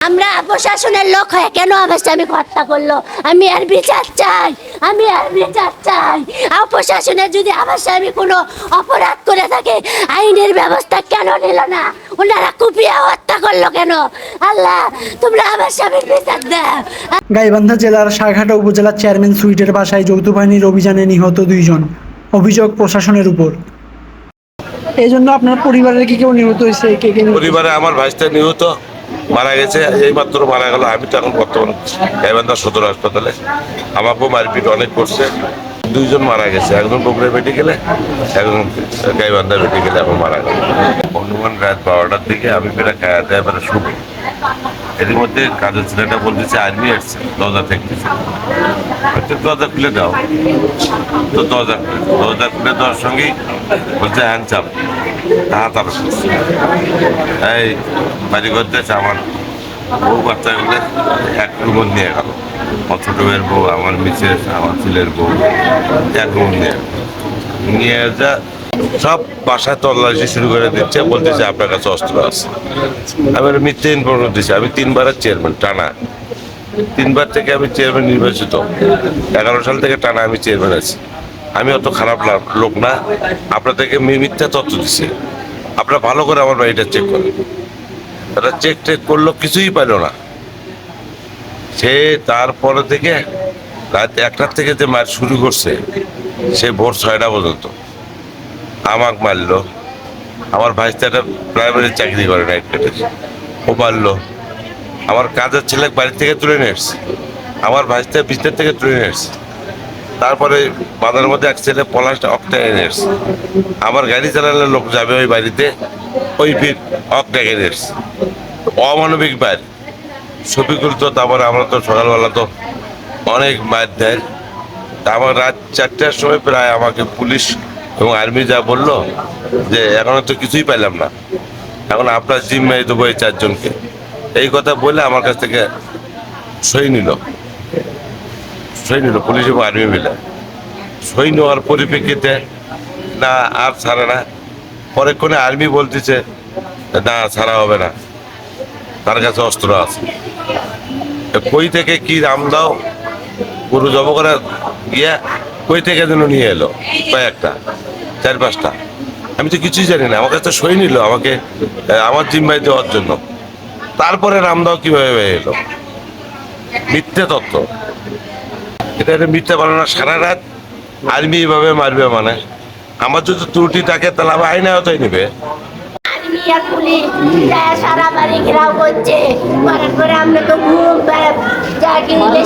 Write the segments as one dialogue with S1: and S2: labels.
S1: আমরা প্রশাসনের লোক হয়ে কেন স্বামীকে হত্যা করল? আমি আর বিচার চাই আমি আর বিচার চাই। আর প্রশাসনের যদি স্বামী কোনো অপরাধ করে থাকে আইনের ব্যবস্থা কেন নিল না? ওনারা কুপিয়ে হত্যা করল কেন? আল্লাহ তোমরা স্বামীর বিচার দাও।
S2: গাইবান্ধা জেলার সারঘাটা উপজেলার চেয়ারম্যান সুইটের বাসায় যৌথ বাহিনীর অভিযানে নিহত দুইজন। অভিযোগ প্রশাসনের উপর। এই জন্য আপনার পরিবারের কি কেউ নিহত হয়েছে? কে কে
S3: পরিবারে আমার ভাইসটা নিহত। মারা গেছে এই মাত্র মারা গেল, আমি তো এখন বর্তমান গাইবান্ধা সদর হাসপাতালে। আমাকেও মারপিট অনেক করছে, দুইজন মারা গেছে, একজন বগুড়া মেডিকেলে, একজন গাইবান্ধা মেডিকেলে এখন মারা গেল। অনুমান রাত বারোটার দিকে আমি বেটা খেয়াতে এবারে শুনি। এর মধ্যে কাজের ছেলেটা বলতেছে, আর্মি আসছে, দরজা ঠেকতেছে বলছে, দরজা খুলে দাও। তো দরজা খুলে দরজা খুলে দেওয়ার সঙ্গেই বলছে হ্যান্ড চাপ। হাত আরও এই বাড়ি করতে আমার বউ বাচ্চাগুলো এক রুমন নিয়ে গেল। আমার ভাইয়ের বউ আমার মিসেস আমার ছেলের বউ এক রুম নিয়ে নিয়ে যা সব বাসায় তল্লাশি শুরু করে দিচ্ছে বলতেছে আপনার কাছে অস্ত্র আছে। আমি মিথ্যে ইনফরমেশন দিচ্ছি। আমি তিনবারের চেয়ারম্যান টানা। তিনবার থেকে আমি চেয়ারম্যান নির্বাচিত। এগারো সাল থেকে টানা আমি চেয়ারম্যান আছি। আমি অত খারাপ লোক না। আপনাদেরকে মিথ্যা তথ্য দিচ্ছে আপনারা ভালো করে আমার বাড়িটা চেক করেন। তারা চেক টেক করল, কিছুই পাইল না। সে তারপরে থেকে রাত একটার থেকে যে মার শুরু করছে, সে ভোর ছয়টা পর্যন্ত আমাক মারলো। আমার ভাইস্তাটা প্রাইমারি চাকরি করে নাইট কেটে ও মারলো। আমার কাজের ছেলে বাড়ি থেকে তুলে নিয়ে এসছে। আমার ভাইস্তা বিস্তার থেকে তুলে নিয়ে এসছে। তারপরে বাজারের মধ্যে এক ছেলে পলাশটা অকটা এনে এসছে। আমার গাড়ি চালালে লোক যাবে ওই বাড়িতে, ওই ভিড় অকটা এনে এসছে। অমানবিক বাইর শফিকুল তো তারপরে আমরা তো সকালবেলা তো অনেক মার দেয়। আমার রাত চারটার সময় প্রায় আমাকে পুলিশ এবং আর্মি যা বলল যে এখনও তো কিছুই পাইলাম না। এখন আপনার জিম্মাই দেবো এই চারজনকে। এই কথা বলে আমার কাছ থেকে সই নিল। সই নিল, পুলিশ এবং আর্মি মিলে। সই নেওয়ার পরিপ্রেক্ষিতে, না, আর ছাড়ে না। পরেক্ষণে আর্মি বলতেছে, না, ছাড়া হবে না। তার কাছে অস্ত্র আছে। কই থেকে কি রাম দাও? গরু জব করে গিয়া কই থেকে যেন নিয়ে এলো? কয়েকটা, চার পাঁচটা। আমি তো কিছুই জানি না। আমার কাছে সই নিল, আমাকে আমার জিম্মাই দেওয়ার জন্য। তারপরে রামদাও কীভাবে এলো মিথ্যে তত্ত্ব এটা একটা মিথ্যে বলে না সারা রাত আর্মি এভাবে মারবে মানে। আমার যদি ত্রুটি থাকে, তাহলে আমার আইনে হতই নেবে।
S1: বাড়ি আমরা তো ঘুম যা কিনলে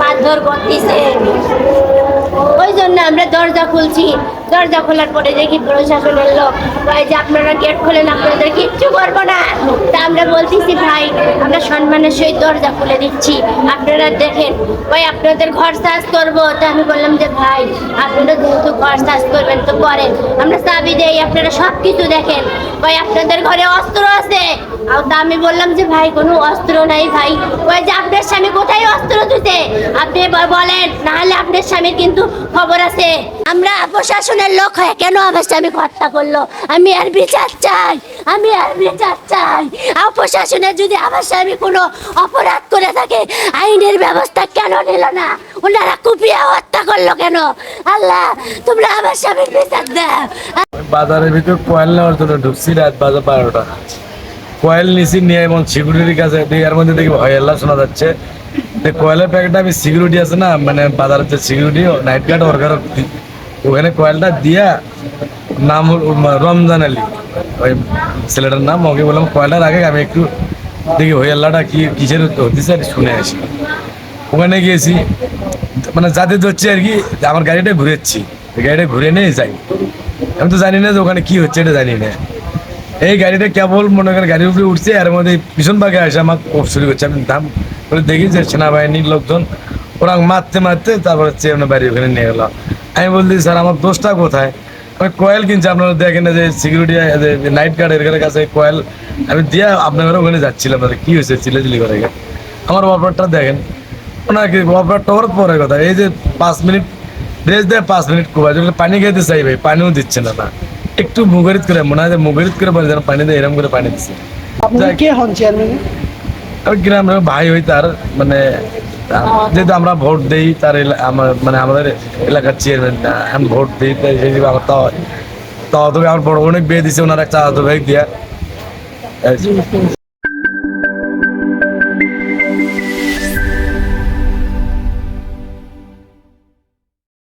S1: মারধর করতেছে ওই জন্য আমরা দরজা খুলছি। দরজা খোলার পরে দেখি প্রশাসনের লোক কয় যে, আপনারা গেট খোলেন, আপনাদের কিচ্ছু করব না। তা আমরা বলতেছি, ভাই, আমরা সম্মানের সহিত দরজা খুলে দিচ্ছি। আপনারা দেখেন, ভাই, আপনাদের ঘর সাজ করব। তা আমি বললাম যে, ভাই, আপনারা যেহেতু ঘর সাজ করবেন তো করেন। আমরা চাবি দেই, আপনারা সব কিছু দেখেন। ভাই, আপনাদের ঘরে অস্ত্র আছে। আমি বললাম যে, ভাই, কোনো অস্ত্র নাই, ভাই। ওই যে, আপনার স্বামী কোথায় অস্ত্র দিতে আপনি বলেন, নাহলে আপনার স্বামীর কিন্তু খবর আছে। আমরা প্রশাসনের লোক হয়ে কেন আমার স্বামী হত্যা করল? আমি আর বিচার চাই, আমি আর বিচার চাই। আর প্রশাসনের যদি আমার স্বামী কোনো অপরাধ করে থাকে, আইনের ব্যবস্থা কেন নিল না? ওনারা কুপিয়ে হত্যা করল কেন? আল্লাহ, তোমরা আমার স্বামীর বিচার দাও।
S4: বাজারের ভিতর কয়েল নেওয়ার জন্য ঢুকছি, রাত বাজার বারোটা। কয়েল নিছি, নিয়ে এবং সিকিউরিটির কাছে এর মধ্যে দেখি ভয় আল্লাহ শোনা যাচ্ছে। কয়েলের প্যাকেটটা আমি সিকিউরিটি আছে না মানে বাজারের যে সিকিউরিটি নাইট গার্ড ওয়ার্কার ওখানে কয়েলটা দিয়া নাম রমজান আলী। ওই ছেলেটার নাম, ওকে বললাম কয়েলটার আগে আমি একটু দেখি হই আল্লাহটা কি, কিসের হতেছে আর শুনে আসি। ওখানে গিয়েছি মানে যাতে ধরছি আর কি, আমার গাড়িটা ঘুরেছি। গাড়িটা ঘুরে নিয়ে যাই। আমি তো জানি না যে ওখানে কি হচ্ছে, এটা জানি না। এই গাড়িটা কেবল মনে করেন গাড়ির উপরে উঠছে আর মধ্যে পিছন ভাগে আসে, আমার শুরু করছে। আমি দাম করে দেখি যে সেনাবাহিনীর লোকজন, ওরা মারতে মারতে তারপর আপনার বাড়ি ওখানে নিয়ে গেলো আমি বলছি, স্যার, আমার দোষটা কোথায়? আমি কয়েল কিনছি, আপনারা দেখেন যে সিকিউরিটি নাইট গার্ড এর কাছে কয়েল। আমি দিয়ে আপনার ওখানে যাচ্ছিলাম দাদা কি হয়েছে চিলেচিলি করে। আমার অপারটা দেখেন। ওনাকে অপারটা ওর পরে কথা, এই যে পাঁচ মিনিট ড্রেস দেয় পাঁচ মিনিট কুবা যেগুলো পানি খেতে চাই ভাই, পানিও দিচ্ছে না না। একটু মুগরিত করে মনে হয় মুগরিত করে বলে যেন পানি দেয় এরকম করে পানি দিছে।
S2: কে হন চেয়ারম্যান
S4: ভাই হই তার মানে যেহেতু আমরা ভোট দেই তার আমার মানে আমাদের এলাকার চেয়ারম্যান আমি ভোট দিই তাই সেই হিসেবে আমার তাও তাও তবে আমার বড় অনেক বিয়ে দিছে ওনার একটা আদর ভাই দিয়া।